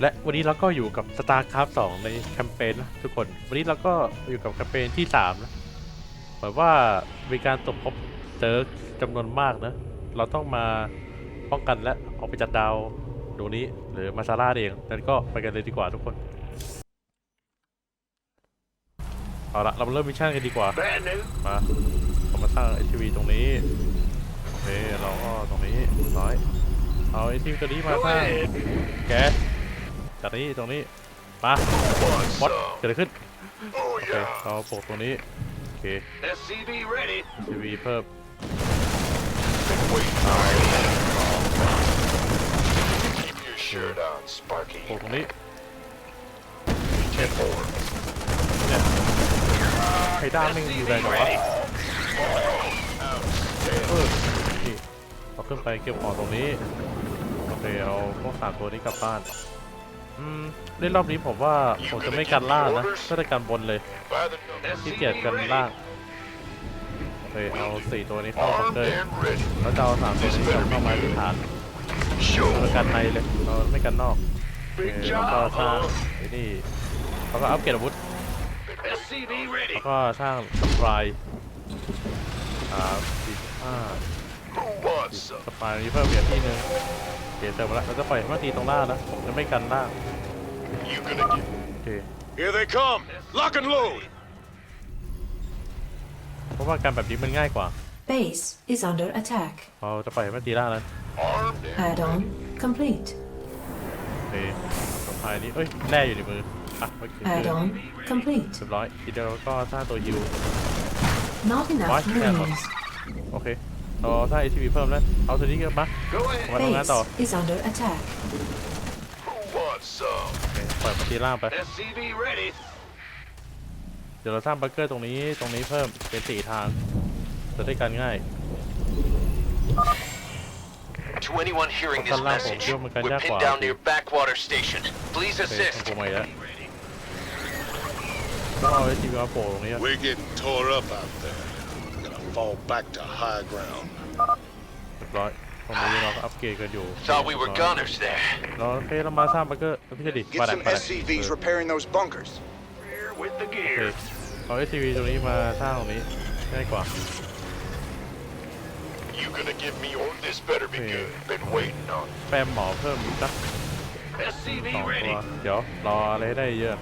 และวันนี้เราก็อยู่กับ StarCraft 2 ในแคมเปญนะทุกคน วันนี้เราก็อยู่กับแคมเปญที่3นะหมือนว่ามีการตบพบเจอจำนวนมากนะ เราต้องมาป้องกันและออกไปจัดดาวดวงนี้หรือมาซาร่าเองนั้นก็ไปกันเลยดีกว่าทุกคน เอาละเราเริ่มมิชชั่นกันดีกว่า Bad news. มาผมมาสร้าง SUV ตรงนี้โอเคเราก็ตรงนี้ร้อย เอา SUV ตัวนี้มาสร้างแก๊ส จากนี้ตรงนี้มา Want มด some? เกิดอะไรขึ้น Oh โอเค yeah. เราปลูกตรงนี้โอเค SCV ready. SUV เพิ่ม Been waiting. เอา Keep your shirt on, Sparky. ปลูกตรงนี้ Ten more. เนี่ยไข่ด้านไม่งอยู่ไหนหรอวะเออนี่เราขึ้นไปเก็บของตรงนี้โอเคเอาพวกสามตัวนี้กลับบ้าน อืมเล่นรอบนี้ผมว่าผมจะไม่กันล่างนะก็จะกันบนเลยที่เกียจกันล่างโอเคเอาสี่ตัวนี้เข้าบังเกอร์แล้วจะเอาสามตัวนี้กลับเข้ามาที่ฐานเรากันในเลยเราไม่กันนอกเค Big แล้วก็สร้างไอ้นี่แล้วก็อัปเกรดอาวุธแล้วก็สร้างสปายอ่าสี่ห้าสปายนี้เพิ่มเตียนที่หนึ่ง เปลี่ยนเติมมาแล้วเราจะปล่อยให้มาตีตรงล่างนะ ผมจะไม่กันล่าง You gonna get? โอเค Here they come. Lock and load. เพราะว่าการแบบนี้มันง่ายกว่า Base is under attack. เราจะปล่อยให้มาตีล่างแล้ว Armed and Add-on complete. โอเคสปายนี้เอ้ยแร่อยู่ในมือ อะโอเค Add-on complete. เรียบร้อยทีเดียวก็สร้างตัวฮิว Not enough What? minerals. โอเคเราสร้าง ATV เพิ่มแล้ว เอาตัวนี้กันมา Go มา ahead. ทำงาน Base ต่อ is under attack. Who wants some? โอเคปล่อยมาตีล่างไป SCV ready. เดี๋ยวเราสร้างบังเกอร์ตรงนี้ตรงนี้เพิ่มเป็นสี่ทาง จะได้กันง่าย To anyone hearing this Pagkala ko, message, yung magkanya we're pinned ko, down ah. near Backwater Station. Please โอเค assist. ทำปูใหม่แล้วก็เอา ATV มาโผล่ตรงนี้อะ We're getting tore up out there. Gonna fall back to high ground. เรียบร้อยตรงนี้เราก็อัปเกรดกันอยู่ Thought we were gunners there. เราโอเคเรามาสร้างบังเกอร์พี่จะดิ Get มาแหละ some มาแหละ SCVs repairing those bunkers. Rear with the โอเค gear. เอา ATV ตรงนี้มาสร้างตรงนี้ง่ายกว่า You gonna give me or this better be Yeah. good. Been waiting on. แปมหมอเพิ่มอีกสัก SCV สองตัว ready. เดี๋ยวรออะไรให้ได้เยอะ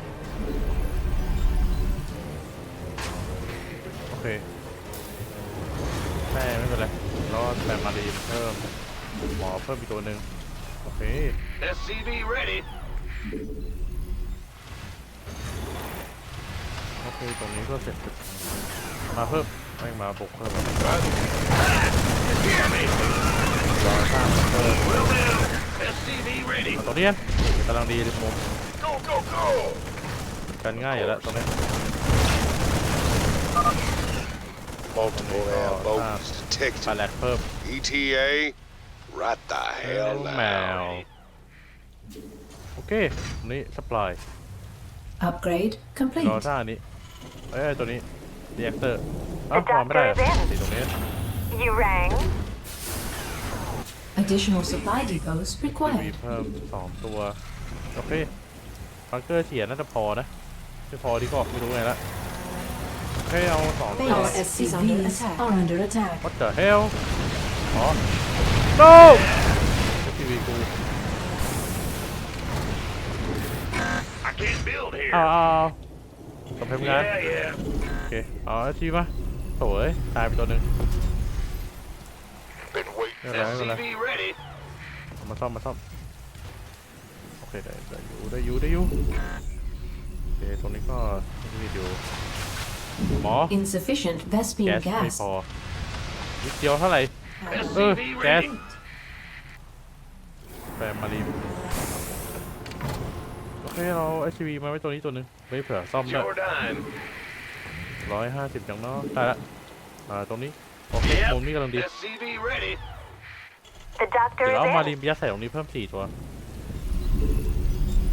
โอเค แม่ไม่เป็นไรรอแปมมารีเพิ่มหมอเพิ่มอีกตัวหนึ่งโอเค SCV ready. โอเคตรงนี้ก็เสร็จมาเพิ่มไม่งมาบุกเพิ่มรอ Hear me. สร้างเพิ่ม Will do. SCV ready. ตรงนี้กันกำลังดีเลยมุม Go go go. กันง่ายอยู่แล้วตรงนี้ Multiple Oh, air ah. boats ปลา detected. แหลกเพิ่ม ETA, right the แม hell ว now. โอเคตรงนี้สปาย Upgrade รอ complete. ท่านี้เอ้ยตัวนี้เรียกเตอร์อ้าววางไม่ได้เหรอสีตรงนี้ You rang? Additional supply depots มี required. เพิ่มสองตัว โอเคบังเกอร์เฉียน่าจะพอนะไม่พอดีก็ไม่รู้ไงละ โอเคเอาสองตัว Base is under attack. Are under attack. What the hell อ๋อ no ทีวีกู I can't build here. อ้าวอ้าวกำแพงงาน Yeah yeah. โอเคเอาทีมาโถ่เอ้ยตายไปตัวหนึ่ง Been waiting. Yeah, right, right. SCV ready. เอามาซ่อมมาซ่อมโอเคได้ได้อยู่ได้อยู่ได้อยู่โอเคตรงนี้ก็มีอยู่ หมอ Insufficient แก๊ Vespine สไม่ gas. พอนิดเดียวเท่าไหร่ เออ SCV แก๊ส ready. แฟมมารีนโอเค เรา HV มาไว้ตัวนี้ตัวหนึ่งไว้เผื่อซ่อมได้ Your dime. ร้อยห้าสิบอย่างน้อยได้ละอ่าตรงนี้ โอเคมุมนี้กำลังดี SCV ready. The doctor เดี๋ยวเอามา is รี in. นยัดใส่ตรงนี้เพิ่มสี่ตัว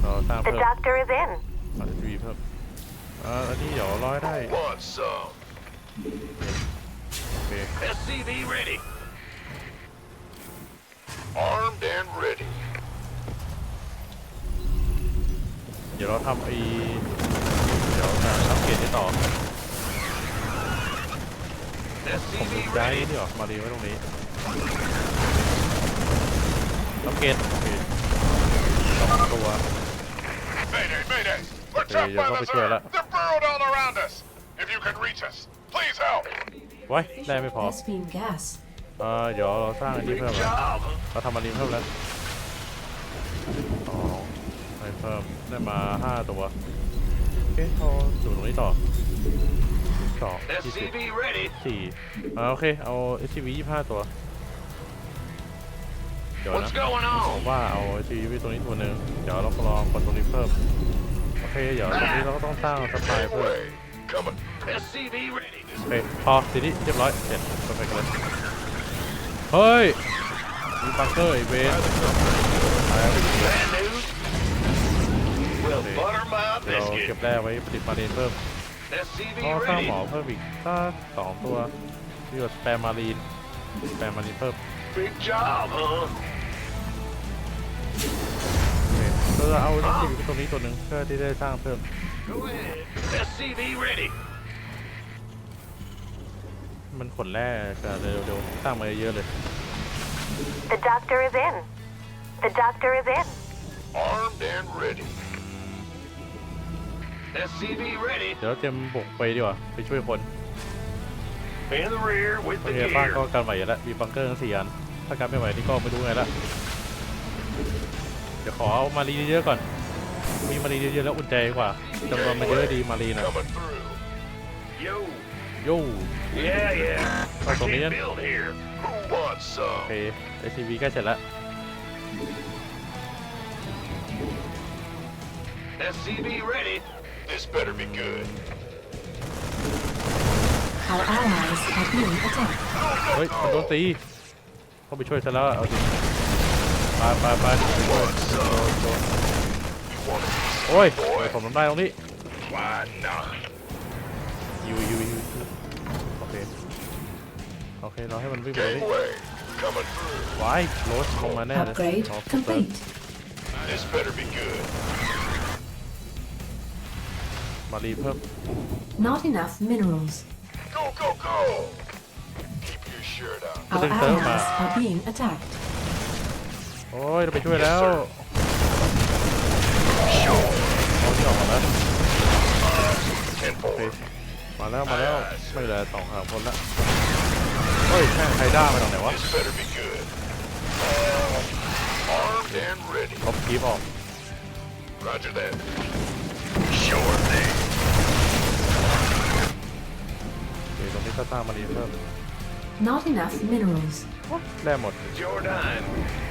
เราสร้าง The เพิ่ม doctor is in. เอา HV เพิ่ม อ่าอันนี้เดี๋ยวร้อยได้ Want some? โอเค SCV ready. Armed and ready. ดี๋ยวเราทำไอ้เดี๋ยวจะอัปเกรดให้ต่อ ผม SCV ย้าย ready. นี่หรอมารีไว้ตรงนี้อัปเกรดโอเคสองตัว Mayday, mayday! We're Hey, trapped you're by not the sure Zerg! that- They're burrowed all around us! If you can reach us, please help! ไว้แร่ไม่พอ Let's beam gas. เออเดี๋ยวเราสร้างอันนี้ Big เพิ่มแล้ว job. เราทำมารีเพิ่มแล้วสองไม่เพิ่มได้มาห้าตัวโอเคเอาอยู่ตรงนี้ต่อสองยี่สิบ SCV ready. สี่อ่าโอเค เอา SCV ยี่ห้าตัว เดี๋ยวนะ What's going ผม on? ว่าเอา SCV ไว้ตัวนี้ตัวหนึ่งเดี๋ยวเราก็ลองกดตัวนี้เพิ่มโอ เคเดี๋ยวตรงนี้เราก็ต้องสร้างสปายเพิ่มโอเคพอทีนี้เรียบร้อยเสร็จเพอร์เฟกเลยเฮ้ยมีบังเกอร์อีกเวนตายแล้วเดี๋ยวเราเก็บแร่ไว้ผลิตมาเรนเพิ่ม SCV ก็สร้างหมอเพิ่มอีกสักสองตัวประโยชน์สแปรมารีนสแปรมารีนเพิ่ม เคเราจะเอาที่อยู่ตรงนี้ตัวหนึ่งเพื่อที่ได้สร้างเพิ่ม Go ahead. SCV ready. มันขนแร่กันเร็วๆสร้างมาเยอะๆเลย The doctor is in. The doctor is in. Armed and ready. SCV ready. เดี๋ยวเราเตรียมบุกไปดีกว่าไปช่วยคน In the rear with โอ the เคบ้าน gear. ก็กันไหวอยู่แล้วมีบังเกอร์ทั้งสี่อันถ้าการไม่ไหวนี่ก็ไม่รู้ไงละ เดี๋ยวขอเอามารีเยอะๆก่อน มีมารีเยอะๆแล้วอุ่นใจกว่าจำนวนมันเยอะดีมารีนะ Coming through. Yo. โย่ Yeah, yeah. I Oh, so can't man. build here. Who wants โอ some? เค SCV ใกล้เสร็จแล้ว SCV ready. This better be good. Our allies are being attacked. เฮ้ยมันโดนตีต้องไปช่วยซะแล้วเอาดิ ไปไปไปไปช่วยโดนโดน You want a piece โอ้ย of me, เดี๋ยว boy? ผมทำได้ตรงนี้ Why not? ยูยูยูโอเค โอเค เราให้มันวิ่งไปเลย Gangway! Coming through. วายโรสลงมาแน่เลย Upgrade อ๋อ complete. This better be good. มารีเพิ่ม Not enough minerals. Go, go, go! Keep your shirt on. Our Didn't tell allies me. are being attacked. โอ้ยเราไปช่วยแล้ว Sure. เอาที่ออกมาแล้ว Ten โอเค four. มาแล้วมาแล้วไม่เหลือสองสามคนละเฮ้ยแม่งไทด้ามาตรงไหนวะ This better be good. Armed and ready. ลบคลิปออก Roger that. Sure thing. โอเคตรงนี้ก็สร้างมารีเพิ่ม Not enough minerals. แร่หมด It's your dime. เ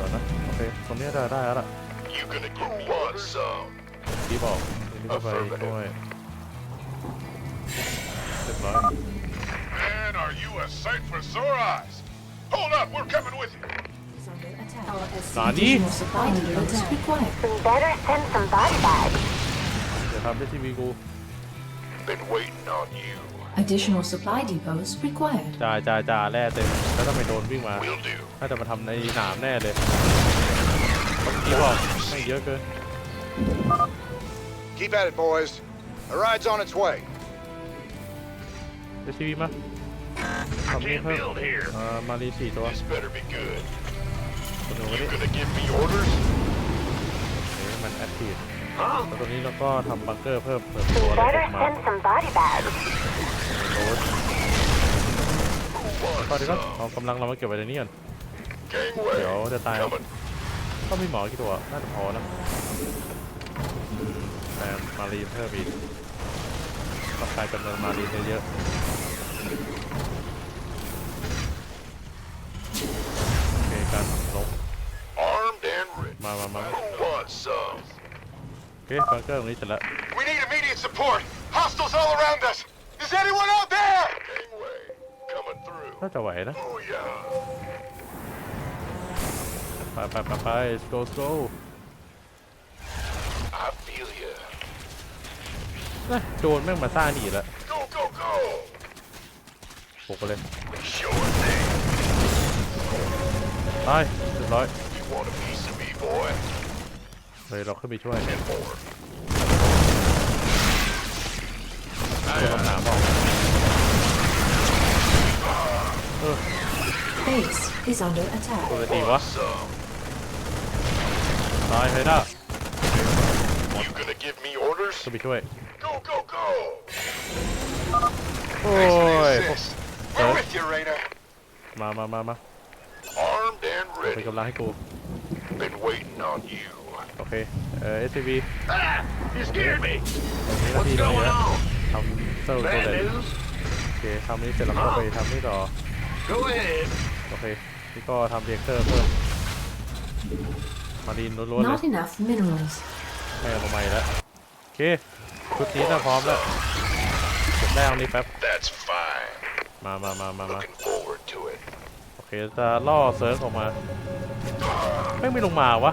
ดี๋ยวนะโอเคตรงนี้ได้ได้แล้วล่ะ You gonna give me want some? คลิปออกอันนี้ก็ไปด้วยเรียบร้อย Man, are you a sight for sore eyes? Hold up, we're coming with you. Is under attack. Our Nani? additional supply depots required. Better send some body bags. เดี๋ยวทำได้ทีวีกู Been waiting on you. Additional supply depots required. จ่าจ่าจ่าแร่เต็มแล้วทำไมโดนวิ่งมา Will do. น่าจะมาทำในหนามแน่เลยคลิปออกไม่เยอะเกิน Keep at it, boys. The ride's on its way. เดี๋ยวทีวีมา I ทำนี่ can't เพิ่ม build here. เอ่อมารีสี่ตัว This better be good. ตัวหนึ่งไว้ You นี่ gonna give me orders? เดี๋ยวมันแอคทีฟ Huh? แล้วตัวนี้เราก็ทำบังเกอร์เพิ่มเพิ่มตัวอะไร Better ออกมา send some body bags. โรส Who ตอนนี้ก็ wants เอา some? กำลังเรามาเก็บไว้ในนี้ก่อน Gangway. เดี๋ยวจะตาย Coming. ต้องมีหมอกี่ตัว น่าจะพอนะแต่มารีเพิ่มอีกต้องการจำนวนมารีเยอะๆโอเคกันลง Armed and ready. มามามา Who wants some? โอเคบังเกอร์ตรงนี้เสร็จแล้ว We need immediate support. Hostiles all around us. Is anyone out there? Gangway. Coming through. น่าจะไหวนะ Booyah. ไปไปไปไป let's go let's go I feel ya. นะโจรแม่งมาสร้างนี่อีกแล้ว Go, go, go. ปลุกไปเลย Sure thing. ตายเรียบร้อย You want a piece of me, boy? เฮ้ยเราขึ้นไปช่วย Ten four. เจอคำถามบอก Base is under attack. ตัวตีวะ Some. ตายไฮด้า You gonna give me orders? ขึ้นไปช่วย Go, go, go! โอ้ยพวก Assist. Huh? We're with you, Raider. มามามามา Armed and เป็น ready. กำลังให้กู Been waiting on you. โอเค เอ่อ SCV Ah! You scared me. ตรงนี้หน้า What's ที่ตรงนี้ going นะ on? ทำเซอร์ตัว Bad เลย news? โอเคทำนี้เสร็จแล้วก็ไปทำนี่ต่อ Go ahead. โอเค นี่ก็ทำเรียกเตอร์เพิ่ม มาดีนล้วนๆเลย Not enough minerals. ไม่เอามาใหม่แล้ว โอเค ชุดนี้น่าพร้อมแล้วเก็บได้เอานี้แป๊บ That's fine. มามามามามา Looking forward to it. โอเค จะล่อเซิร์ฟออกมา ไม่งไม่ลงมาวะ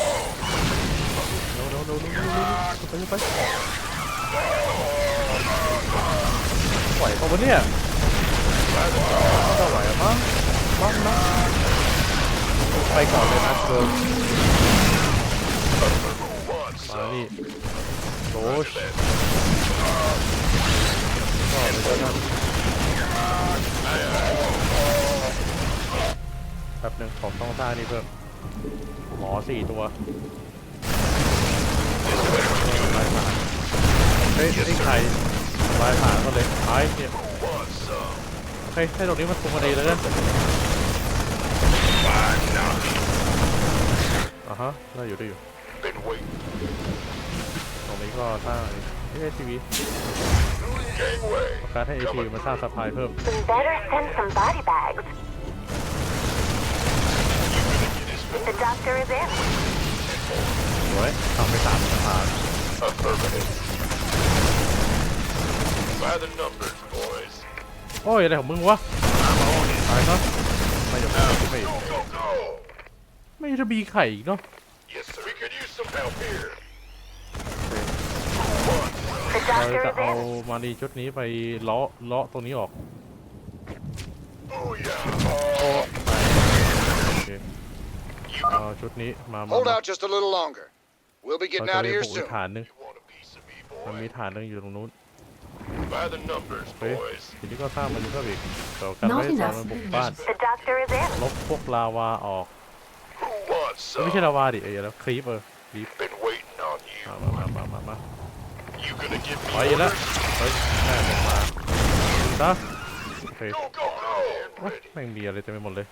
โน้โน้โน้โน้โน้ไปไปไหวปะวะเนี่ยก็ไหวอะมั้งมั้งนะไปก่อนเลยนะเดิน Wants มา some? นี่โรชก็ไปเจอกันแป๊บหนึ่งขอต้องท่านี่เพิ่มหมอสี่ตัวายผ่านเฮ้ยนี่ใครลายผ่านก็เลยไอ้เนี่ย Wants some? โอเคให้ตรงนี้มันคุมคดีเลยกัน Fine now. อะฮะได้อยู่ได้อยู่ Been waiting. ตรงนี้ก็สร้างเอทีวี Gangway. การให้เอทีมาสร้างสปายเพิ่ม Better send some body bags. The doctor is in. สวยทำไปสามสถาน Affirmative. By the numbers, boys. โอ้ยอะไรของมึงวะตายซะไม่เดี๋ยวไม่ไม่ Go, go, go! ไม่จะมีไข่อีกเนาะ Yes, sir. We could use some help here. The เรา doctor จะ is เอา in. มารีชุดนี้ไปเลาะเลาะตรงนี้ออก Booyah! โอเคเอาชุดนี้มามา Hold มา out just a little longer. We'll be เรา getting จะ out มี of here ผมอีก soon. ฐานหนึง You want a piece of me, มัน boy? มีฐานหนึงอยู่ตรงนู้น By the numbers, เฮ้ย boys. ทีนี้ก็สร้างมันเพิ่มอีกเกี่ยวกัน Not ไม่ให้สร้าง enough มันบุกบ้าน The doctor is in. ลบพวกลาวาออก Who wants เอ้ยไม่ใช่ some? ลาวาดิเอ้ยแล้วครีปเออครีป Been waiting on you. มามามามามา You gonna give ไป me แล้ว orders? เฮ้ยแม่ลงมาซะโอเค Go, go, go! โอ๊ยแม่งมีอะไรเต็มไปหมดเลย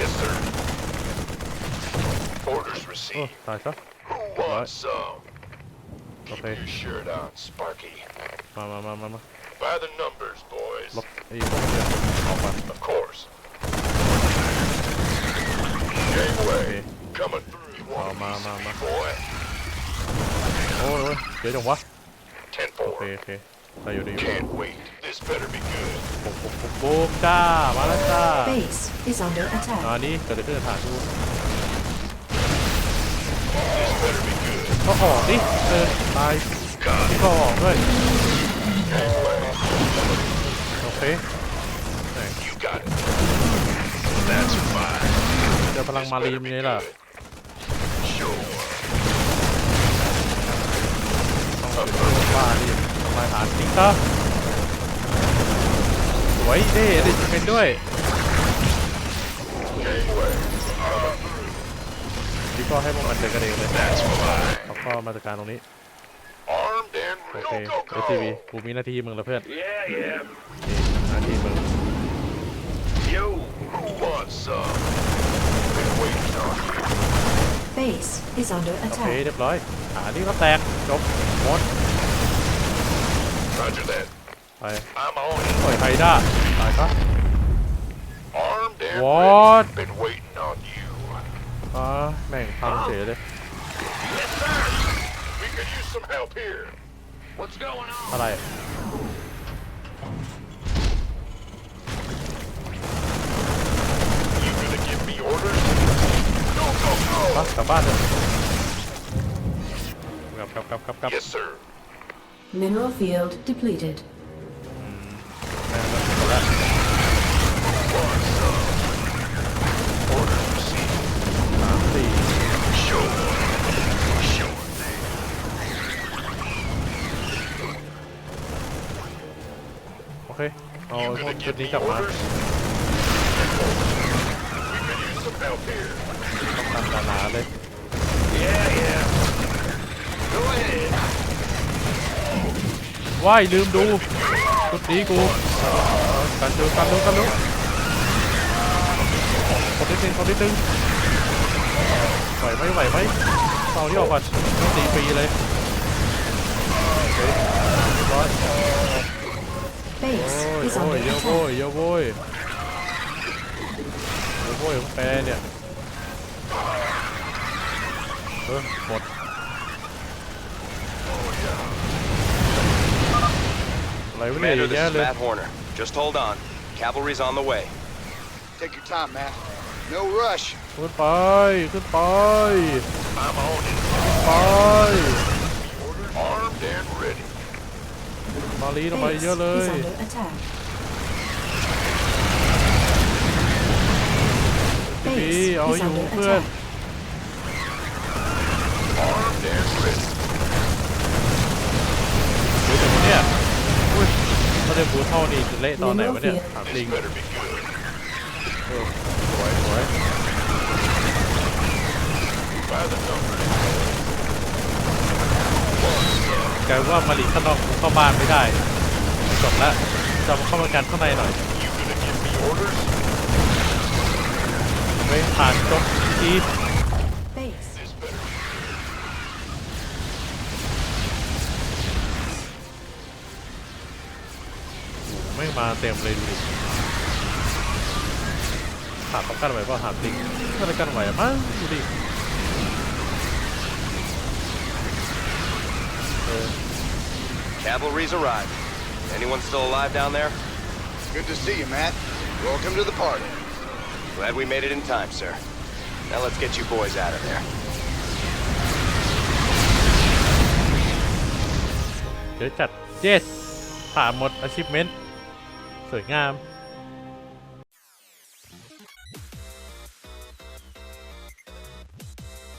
Yes, sir. Orders โอ้ received. ตายซะ Who wants some? Keep Okay. your shirt on, Sparky. มามามามามา By the numbers, boys. ลบไอ้พวกเนี่ยออกมา Of course. Gangway. Okay. Coming through. You want a Ma, piece ma, of ma. me, boy? โอ้ยโอ้ยเดี๋ยวจังวะ Ten โอเค four. โอเคได้อยู่ได้อยู่ Can't wait. This better be good. ปุ๊บปุ๊บปุ๊บปุ๊บจ้ามาแล้วจ้า Base is under ตอ attack. นนี้เกิดอะไรขึ้นกับฐานทู ก็ออกดิเออตายที่ก็ออกด้วยโอเคเจอพลังมารีมนี่ล่ะ Sure. ว่าดิทำลายฐานทิ้งซะสวยเด้ด้จะเป็นด้วย นี่ก็ให้พวกมันเดินกันเองเลย That's fine. แล้วก็มาจัดการตรงนี้ Armed and โอ ready. เค Go, go, SCV go. กูมีหน้าที่มึงแล้วเพื่อน Yeah, yeah. หน้าที่มึง Yo. Who wants some? Been waiting on you. Base is under โอเค attack. เรียบร้อยฐานนี้ก็แตก จบหมด Roger that. ไป I'm on it. ปล่อยไฮด้าตายซะ Armed and What? ready. Been waiting on you. อ่าแม่งพังเฉยเลย Yes, sir. We could use some help here. What's going on? อะไร You gonna give me orders? Go, go, ปะ go! กลับบ้านเลยกลับกลับกลับกลับกลับ Yes, sir. Mineral field depleted. เคเอา You พวก gonna ชุด give นี้ me กลับมา orders? We could use some help here. ต้องการหนาๆเลย Yeah, yeah. Go ahead. ว้ายลืมดูชุดนี้กูกันดูกันดูกันดูคนนิดนึงคนนิดนึงไหวไหมไหวไหมเอาที่ออกก่อนต้องตีฟรีเลยโอเคเรียบร้อย Base โอ้ย is โอ้ย under เยอะโว้ย attack. เยอะโว้ยเยอะโว้ยของแปรเนี่ยเออหมดอะไรวะเนี่ย Commander, เยอะ this แยะ is เลย Matt Horner. Just hold on. Cavalry's on the way. Take your time, Matt. No rush. ขึ้นไป ขึ้นไป I'm on it. ไป Armed and ready. มาลีลงไป Base เยอะเลย is under attack. พี่ Base เอา is อยู่ under เพื่อน attack. Armed and ready. ดูแต่วันเนี่ยอุ้ยถ้าได้บูเท่านี้จะเละตอนไหนวะเนี่ยถามจริง This better be good. เออสวยสวย By the numbers. กลายเป็นว่ามาหลีข้างนอกเข้าบ้านไม่ได้จบละจะมาเข้ามากันข้างในหน่อยไม่ผ่านจบทีทไม่มาเต็มเลยดูดิหาเขากันไหวเปล่าหาจริงน่าจะกันไหวมั้งดูดิ Cavalry's arrived. Anyone still alive down there? Good to see you, Matt. Welcome to the party. Glad we made it in time, sir. Now let's get you boys out of there. เดี๋ยวจัด yes ผ่านหมด achievement สวยงาม